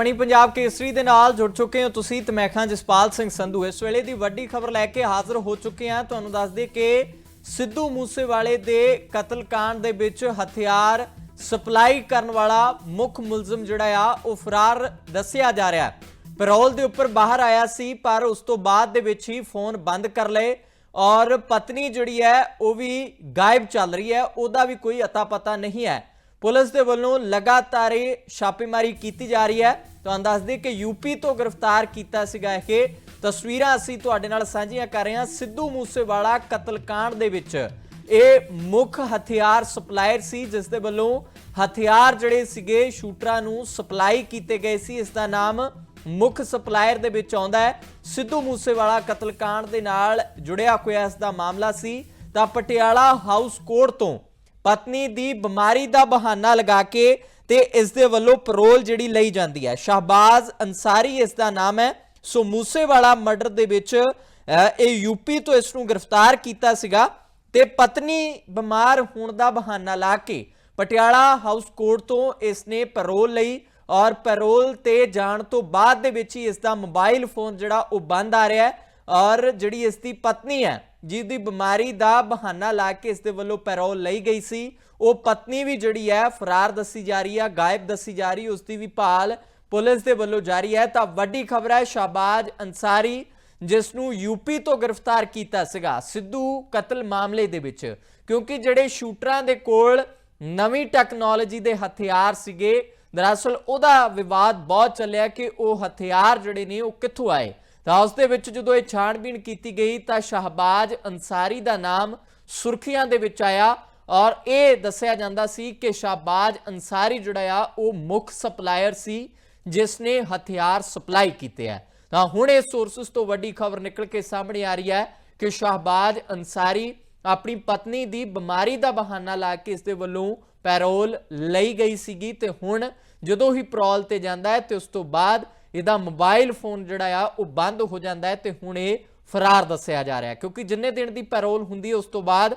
ਪਣੀ ਪੰਜਾਬ ਕੇਸਰੀ ਦੇ ਨਾਲ ਜੁੜ ਚੁੱਕੇ ਹੋ ਤੁਸੀਂ ਤੇ ਮੈਂ ਖਾਂ ਜਸਪਾਲ ਸਿੰਘ ਸੰਧੂ। ਇਸ ਵੇਲੇ ਦੀ ਵੱਡੀ ਖਬਰ ਲੈ ਕੇ ਹਾਜ਼ਰ ਹੋ ਚੁੱਕੇ ਹਾਂ। ਤੁਹਾਨੂੰ ਦੱਸ ਦਈਏ ਕਿ ਸਿੱਧੂ ਮੂਸੇਵਾਲੇ ਦੇ ਕਤਲकांड ਦੇ ਵਿੱਚ ਹਥਿਆਰ ਸਪਲਾਈ ਕਰਨ ਵਾਲਾ ਮੁੱਖ ਮੁਲਜ਼ਮ ਜਿਹੜਾ ਆ, ਉਹ ਫਰਾਰ ਦੱਸਿਆ ਜਾ ਰਿਹਾ ਹੈ। ਪੈਰੋਲ ਦੇ ਉੱਪਰ ਬਾਹਰ ਆਇਆ ਸੀ, ਪਰ ਉਸ ਤੋਂ ਬਾਅਦ ਦੇ ਵਿੱਚ ਹੀ ਫੋਨ ਬੰਦ ਕਰ ਲਏ ਔਰ ਪਤਨੀ ਜਿਹੜੀ ਹੈ, ਉਹ ਵੀ ਗਾਇਬ ਚੱਲ ਰਹੀ ਹੈ। ਉਹਦਾ ਵੀ ਕੋਈ ਅਤਾ ਪਤਾ ਨਹੀਂ ਹੈ। ਪੁਲਿਸ ਦੇ ਵੱਲੋਂ ਲਗਾਤਾਰ ਇਹ ਛਾਪੇਮਾਰੀ ਕੀਤੀ ਜਾ ਰਹੀ ਹੈ। ਤੁਹਾਨੂੰ ਦੱਸ ਦਈਏ ਕਿ ਯੂਪੀ ਤੋਂ ਗ੍ਰਿਫਤਾਰ ਕੀਤਾ ਸੀਗਾ ਇਹ। ਤਸਵੀਰਾਂ ਅਸੀਂ ਤੁਹਾਡੇ ਨਾਲ ਸਾਂਝੀਆਂ ਕਰ ਰਹੇ ਹਾਂ ਸਿੱਧੂ ਮੂਸੇਵਾਲਾ ਕਤਲकांड ਦੇ ਵਿੱਚ। ਇਹ ਮੁੱਖ ਹਥਿਆਰ ਸਪਲਾਇਰ ਸੀ, ਜਿਸ ਦੇ ਵੱਲੋਂ ਹਥਿਆਰ ਜਿਹੜੇ ਸੀਗੇ, ਸ਼ੂਟਰਾਂ ਨੂੰ ਸਪਲਾਈ ਕੀਤੇ ਗਏ ਸੀ। ਇਸ ਦਾ ਨਾਮ ਮੁੱਖ ਸਪਲਾਇਰ ਦੇ ਵਿੱਚ ਆਉਂਦਾ ਹੈ। ਸਿੱਧੂ ਮੂਸੇਵਾਲਾ ਕਤਲकांड ਦੇ ਨਾਲ ਜੁੜਿਆ ਹੋਇਆ ਇਸ ਦਾ ਮਾਮਲਾ ਸੀ। ਤਾਂ ਪਟਿਆਲਾ ਹਾਊਸ ਕੋਰਟ ਤੋਂ ਪਤਨੀ ਦੀ ਬਿਮਾਰੀ ਦਾ ਬਹਾਨਾ ਲਗਾ ਕੇ ਤੇ ਇਸ ਦੇ ਵੱਲੋਂ ਪੈਰੋਲ ਜਿਹੜੀ ਲਈ ਜਾਂਦੀ ਹੈ। ਸ਼ਹਬਾਜ਼ ਅਨਸਾਰੀ ਇਸ ਦਾ ਨਾਮ ਹੈ। ਸੋ ਮੂਸੇਵਾਲਾ ਮਰਡਰ ਦੇ ਵਿੱਚ ਅਹ, ਇਹ ਯੂਪੀ ਤੋਂ ਇਸ ਨੂੰ ਗ੍ਰਿਫਤਾਰ ਕੀਤਾ ਸੀਗਾ ਤੇ ਪਤਨੀ ਬਿਮਾਰ ਹੋਣ ਦਾ ਬਹਾਨਾ ਲਾ ਕੇ ਪਟਿਆਲਾ ਹਾਊਸ ਕੋਰਟ ਤੋਂ ਇਸ ਨੇ ਪੈਰੋਲ ਲਈ ਔਰ ਪੈਰੋਲ ਤੇ ਜਾਣ ਤੋਂ ਬਾਅਦ ਦੇ ਵਿੱਚ ਹੀ ਇਸ ਦਾ ਮੋਬਾਈਲ ਫੋਨ ਜਿਹੜਾ ਉਹ ਬੰਦ ਆ ਰਿਹਾ ਹੈ ਔਰ ਜਿਹੜੀ ਇਸ ਦੀ ਪਤਨੀ ਹੈ ਜਿਸ ਦੀ ਬਿਮਾਰੀ ਦਾ ਬਹਾਨਾ ਲਾ ਕੇ ਇਸ ਦੇ ਵੱਲੋਂ ਪੈਰੋਲ ਲਈ ਗਈ ਸੀ। ਉਹ ਪਤਨੀ ਵੀ ਜਿਹੜੀ ਹੈ, ਫਰਾਰ ਦੱਸੀ ਜਾ ਰਹੀ ਹੈ, ਗਾਇਬ ਦੱਸੀ ਜਾ ਰਹੀ, ਉਸ ਦੀ ਵੀ ਭਾਲ ਪੁਲਿਸ ਦੇ ਵੱਲੋਂ ਜਾਰੀ ਹੈ। ਤਾਂ ਵੱਡੀ ਖਬਰ ਹੈ ਸ਼ਾਬਾਜ ਅੰਸਾਰੀ ਜਿਸ ਨੂੰ ਯੂਪੀ ਤੋਂ ਗ੍ਰਿਫਤਾਰ ਕੀਤਾ ਸੀਗਾ, ਸਿੱਧੂ ਕਤਲ ਮਾਮਲੇ ਦੇ ਵਿੱਚ। ਕਿਉਂਕਿ ਜਿਹੜੇ ਸ਼ੂਟਰਾਂ ਦੇ ਕੋਲ ਨਵੀਂ ਟੈਕਨੋਲੋਜੀ ਦੇ ਹਥਿਆਰ ਸੀਗੇ, ਦਰਅਸਲ ਉਹਦਾ ਵਿਵਾਦ ਬਹੁਤ ਚੱਲਿਆ ਕਿ ਉਹ ਹਥਿਆਰ ਜਿਹੜੇ ਨੇ ਉਹ ਕਿੱਥੋਂ ਆਏ? ਤਾਂ ਉਸ ਦੇ ਵਿੱਚ ਜਦੋਂ ਇਹ ਛਾਣਬੀਣ ਕੀਤੀ ਗਈ ਤਾਂ ਸ਼ਹਬਾਜ਼ ਅੰਸਾਰੀ ਦਾ ਨਾਮ ਸੁਰਖੀਆਂ ਦੇ ਵਿੱਚ ਆਇਆ ਔਰ ਇਹ ਦੱਸਿਆ ਜਾਂਦਾ ਸੀ ਕਿ ਸ਼ਹਬਾਜ਼ ਅੰਸਾਰੀ ਜਿਹੜਾ ਆ, ਉਹ ਮੁੱਖ ਸਪਲਾਇਰ ਸੀ, ਜਿਸ ਨੇ ਹਥਿਆਰ ਸਪਲਾਈ ਕੀਤੇ ਆ। ਤਾਂ ਹੁਣ ਇਹ ਸੋਰਸਸ ਤੋਂ ਵੱਡੀ ਖਬਰ ਨਿਕਲ ਕੇ ਸਾਹਮਣੇ ਆ ਰਹੀ ਹੈ ਕਿ ਸ਼ਹਬਾਜ਼ ਅੰਸਾਰੀ ਆਪਣੀ ਪਤਨੀ ਦੀ ਬਿਮਾਰੀ ਦਾ ਬਹਾਨਾ ਲਾ ਕੇ ਇਸ ਦੇ ਵੱਲੋਂ ਪੈਰੋਲ ਲਈ ਗਈ ਸੀਗੀ ਤੇ ਹੁਣ ਜਦੋਂ ਹੀ ਪੈਰੋਲ ਤੇ ਜਾਂਦਾ ਹੈ ਤੇ ਉਸ ਤੋਂ ਬਾਅਦ ਇਹਦਾ ਮੋਬਾਈਲ ਫੋਨ ਜਿਹੜਾ ਆ, ਉਹ ਬੰਦ ਹੋ ਜਾਂਦਾ ਹੈ ਤੇ ਹੁਣ ਇਹ ਫਰਾਰ ਦੱਸਿਆ ਜਾ ਰਿਹਾ ਕਿਉਂਕਿ ਜਿੰਨੇ ਦਿਨ ਦੀ ਪੈਰੋਲ ਹੁੰਦੀ ਹੈ, ਉਸ ਤੋਂ ਬਾਅਦ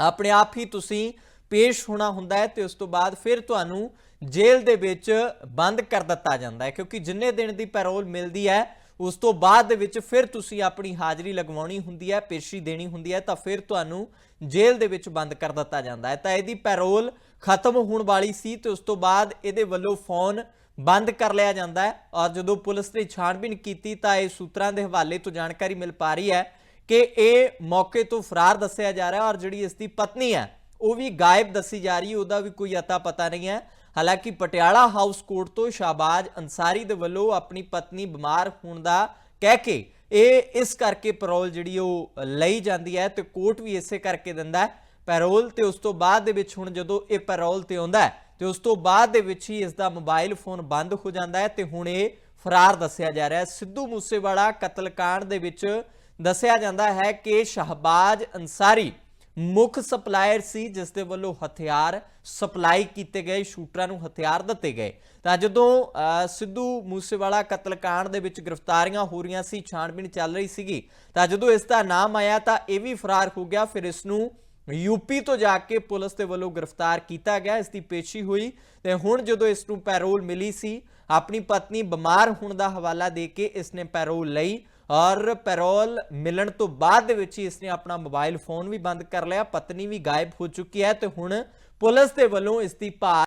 ਆਪਣੇ ਆਪ ਹੀ ਤੁਸੀਂ ਪੇਸ਼ ਹੋਣਾ ਹੁੰਦਾ ਹੈ ਤੇ ਉਸ ਤੋਂ ਬਾਅਦ ਫਿਰ ਤੁਹਾਨੂੰ ਜੇਲ੍ਹ ਦੇ ਵਿੱਚ ਬੰਦ ਕਰ ਦਿੱਤਾ ਜਾਂਦਾ ਹੈ। ਕਿਉਂਕਿ ਜਿੰਨੇ ਦਿਨ ਦੀ ਪੈਰੋਲ ਮਿਲਦੀ ਹੈ, ਉਸ ਤੋਂ ਬਾਅਦ ਦੇ ਵਿੱਚ ਫਿਰ ਤੁਸੀਂ ਆਪਣੀ ਹਾਜ਼ਰੀ ਲਗਵਾਉਣੀ ਹੁੰਦੀ ਹੈ, ਪੇਸ਼ੀ ਦੇਣੀ ਹੁੰਦੀ ਹੈ, ਤਾਂ ਫਿਰ ਤੁਹਾਨੂੰ ਜੇਲ੍ਹ ਦੇ ਵਿੱਚ ਬੰਦ ਕਰ ਦਿੱਤਾ ਜਾਂਦਾ ਹੈ। ਤਾਂ ਇਹਦੀ ਪੈਰੋਲ ਖਤਮ ਹੋਣ ਵਾਲੀ ਸੀ ਤੇ ਉਸ ਤੋਂ ਬਾਅਦ ਇਹਦੇ ਵੱਲੋਂ ਫੋਨ ਬੰਦ ਕਰ ਲਿਆ ਜਾਂਦਾ ਹੈ। ਔਰ ਜਦੋਂ ਪੁਲਿਸ ਨੇ ਛਾਣਬੀਣ ਕੀਤੀ ਤਾਂ ਇਹ ਸੂਤਰਾਂ ਦੇ ਹਵਾਲੇ ਤੋਂ ਜਾਣਕਾਰੀ ਮਿਲ ਪਾ ਰਹੀ ਹੈ ਕਿ ਇਹ ਮੌਕੇ ਤੋਂ ਫਰਾਰ ਦੱਸਿਆ ਜਾ ਰਿਹਾ ਔਰ ਜਿਹੜੀ ਇਸ ਦੀ ਪਤਨੀ ਹੈ, ਉਹ ਵੀ ਗਾਇਬ ਦੱਸੀ ਜਾ ਰਹੀ ਹੈ। ਉਹਦਾ ਵੀ ਕੋਈ ਅਤਾ ਪਤਾ ਨਹੀਂ ਹੈ। ਹਾਲਾਂਕਿ ਪਟਿਆਲਾ ਹਾਊਸ ਕੋਰਟ ਤੋਂ ਸ਼ਾਬਾਜ ਅੰਸਾਰੀ ਦੇ ਵੱਲੋਂ ਆਪਣੀ ਪਤਨੀ ਬਿਮਾਰ ਹੋਣ ਦਾ ਕਹਿ ਕੇ ਇਹ ਇਸ ਕਰਕੇ ਪੈਰੋਲ ਜਿਹੜੀ ਉਹ ਲਈ ਜਾਂਦੀ ਹੈ ਤੇ ਕੋਰਟ ਵੀ ਇਸੇ ਕਰਕੇ ਦਿੰਦਾ ਹੈ। ਪੈਰੋਲ ਤੇ ਉਸ ਤੋਂ ਬਾਅਦ ਦੇ ਵਿੱਚ ਹੁਣ ਜਦੋਂ ਇਹ ਪੈਰੋਲ ਤੇ ਆਉਂਦਾ ਹੈ ਤੇ ਉਸ ਤੋਂ ਬਾਅਦ ਦੇ ਵਿੱਚ ਹੀ ਇਸ ਦਾ ਮੋਬਾਈਲ ਫੋਨ ਬੰਦ ਹੋ ਜਾਂਦਾ ਹੈ ਤੇ ਹੁਣ ਇਹ ਫਰਾਰ ਦੱਸਿਆ ਜਾ ਰਿਹਾ ਹੈ। ਸਿੱਧੂ ਮੂਸੇਵਾਲਾ ਕਤਲਕਾਂਡ ਦੇ ਵਿੱਚ ਦੱਸਿਆ ਜਾਂਦਾ ਹੈ ਕਿ ਸ਼ਹਬਾਜ਼ ਅੰਸਾਰੀ ਮੁੱਖ ਸਪਲਾਇਰ ਸੀ, ਜਿਸ ਦੇ ਵੱਲੋਂ ਹਥਿਆਰ ਸਪਲਾਈ ਕੀਤੇ ਗਏ, ਸ਼ੂਟਰਾਂ ਨੂੰ ਹਥਿਆਰ ਦਿੱਤੇ ਗਏ। ਤਾਂ ਜਦੋਂ ਸਿੱਧੂ ਮੂਸੇਵਾਲਾ ਕਤਲਕਾਂਡ ਦੇ ਵਿੱਚ ਗ੍ਰਿਫਤਾਰੀਆਂ ਹੋ ਰਹੀਆਂ ਸੀ, ਛਾਣਬੀਣ ਚੱਲ ਰਹੀ ਸੀਗੀ, ਤਾਂ ਜਦੋਂ ਇਸ ਦਾ ਨਾਮ ਆਇਆ ਤਾਂ ਇਹ ਵੀ ਫਰਾਰ ਹੋ ਗਿਆ। ਫਿਰ ਇਸ ਨੂੰ ਯੂਪੀ ਤੋਂ ਜਾ ਕੇ ਪੁਲਿਸ ਦੇ ਵੱਲੋਂ ਗ੍ਰਿਫਤਾਰ ਕੀਤਾ ਗਿਆ, ਇਸ ਦੀ ਪੇਸ਼ੀ ਹੋਈ ਤੇ ਹੁਣ ਜਦੋਂ ਇਸ ਨੂੰ ਪੈਰੋਲ ਮਿਲੀ ਸੀ, ਆਪਣੀ ਪਤਨੀ ਬਿਮਾਰ ਹੋਣ ਦਾ ਹਵਾਲਾ ਦੇ ਕੇ ਇਸ ਨੇ ਪੈਰੋਲ ਲਈ ਔਰ ਪੈਰੋਲ ਮਿਲਣ ਤੋਂ ਬਾਅਦ ਦੇ ਵਿੱਚ ਹੀ ਇਸ ਨੇ ਆਪਣਾ ਮੋਬਾਈਲ ਫੋਨ ਵੀ ਬੰਦ ਕਰ ਲਿਆ, ਪਤਨੀ ਵੀ ਗਾਇਬ ਹੋ ਚੁੱਕੀ ਹੈ ਤੇ ਹੁਣ ਪੁਲਿਸ ਦੇ ਵੱਲੋਂ ਇਸ ਦੀ ਭਾਲ